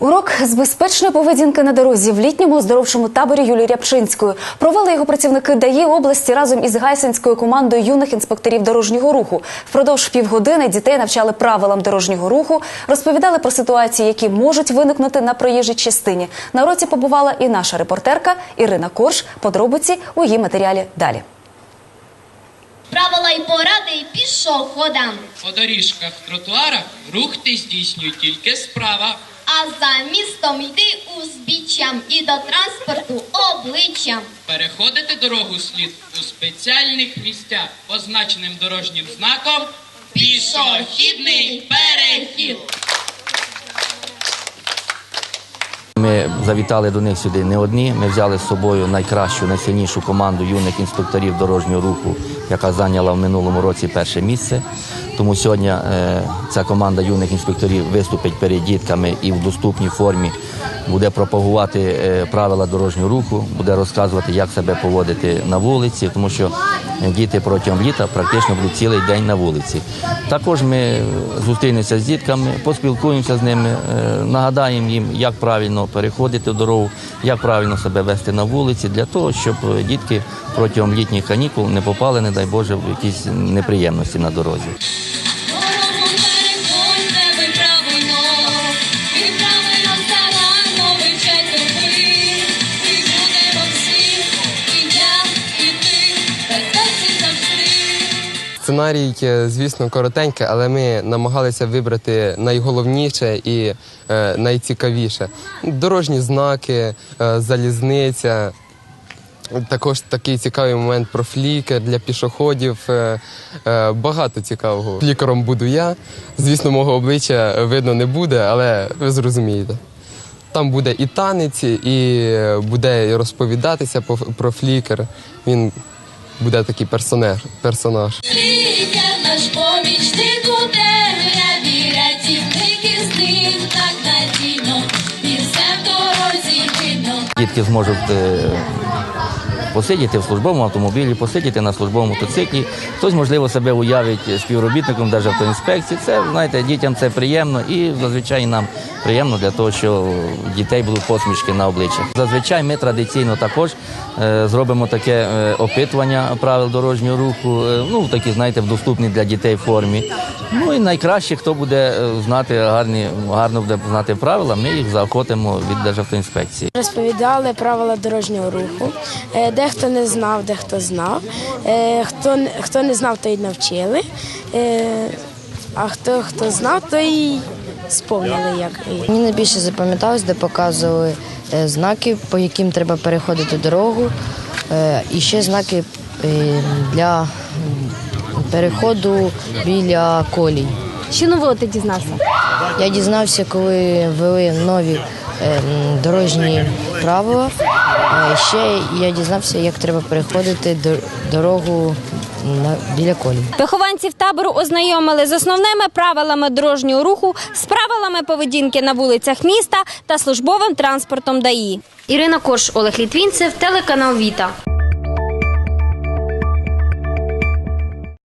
Урок з безпечної поведінки на дорозі в літньому оздоровчому таборі Юлії Рябчинської провели його працівники ДАІ області разом із гайсинською командою юних інспекторів дорожнього руху. Впродовж півгодини дітей навчали правилам дорожнього руху, розповідали про ситуації, які можуть виникнути на проїжджій частині. На уроці побувала і наша репортерка Ірина Корж. Подробиці у її матеріалі далі. Правила й поради пішов пішоходам. По доріжках, тротуарах рух ти здійснюй тільки справа. А за містом йди узбіччям і до транспорту обличчям. Переходити дорогу слід у спеціальних місцях, позначеним дорожнім знаком пішохідний перехід. Ми завітали до них сюди не одні. Ми взяли з собою найкращу, найсильнішу команду юних інспекторів дорожнього руху, яка зайняла в минулому році перше місце. Тому сьогодні е, ця команда юних інспекторів виступить перед дітками і в доступній формі буде пропагувати е, правила дорожнього руху, буде розказувати, як себе поводити на вулиці, тому що діти протягом літа практично будуть цілий день на вулиці. Також ми зустрінемося з дітками, поспілкуємося з ними, е, нагадаємо їм, як правильно переходити дорогу, як правильно себе вести на вулиці, для того, щоб дітки протягом літніх канікул не попали, не дай Боже, в якісь неприємності на дорозі. Сценарій, е, звісно, коротенький, але ми намагалися вибрати найголовніше і е, найцікавіше. Дорожні знаки, е, залізниця. Також такий цікавий момент про флікер для пішоходів. Багато цікавого. Флікером буду я. Звісно, мого обличчя видно не буде, але ви зрозумієте. Там буде і танець, і буде розповідатися по- про флікер. Він буде такий персонер, персонаж. Наш помічник у темряві, рятівник із ним так надійно, і все в дорозі видно. Дітки зможуть е, посидіти в службовому автомобілі, посидіти на службовому мотоциклі. Хтось, можливо, себе уявить співробітником Державтоінспекції. Це, знаєте, дітям це приємно і зазвичай нам приємно для того, що дітей будуть посмішки на обличчях. Зазвичай ми традиційно також е, зробимо таке е, опитування правил дорожнього руху, е, ну, такі, знаєте, в доступній для дітей формі. Ну і найкраще, хто буде знати гарні, гарно буде знати правила, ми їх заохотимо від Державтоінспекції. Розповідали правила дорожнього руху. Е, Дехто не знав, дехто знав. Е, Хто, хто не знав, то й навчили. Е, А хто, хто знав, то й сповнили як. Мені найбільше запам'яталось, де показували е, знаки, по яким треба переходити дорогу, і ще знаки для переходу біля колій. Що нового ти дізнався? Я дізнався, коли ввели нові дорожні правила. Ще я дізнався, як треба переходити дор- дорогу біля колій. Вихованців табору ознайомили з основними правилами дорожнього руху, з правилами поведінки на вулицях міста та службовим транспортом ДАІ. Ірина Кош, Олег Літвінцев, телеканал Віта.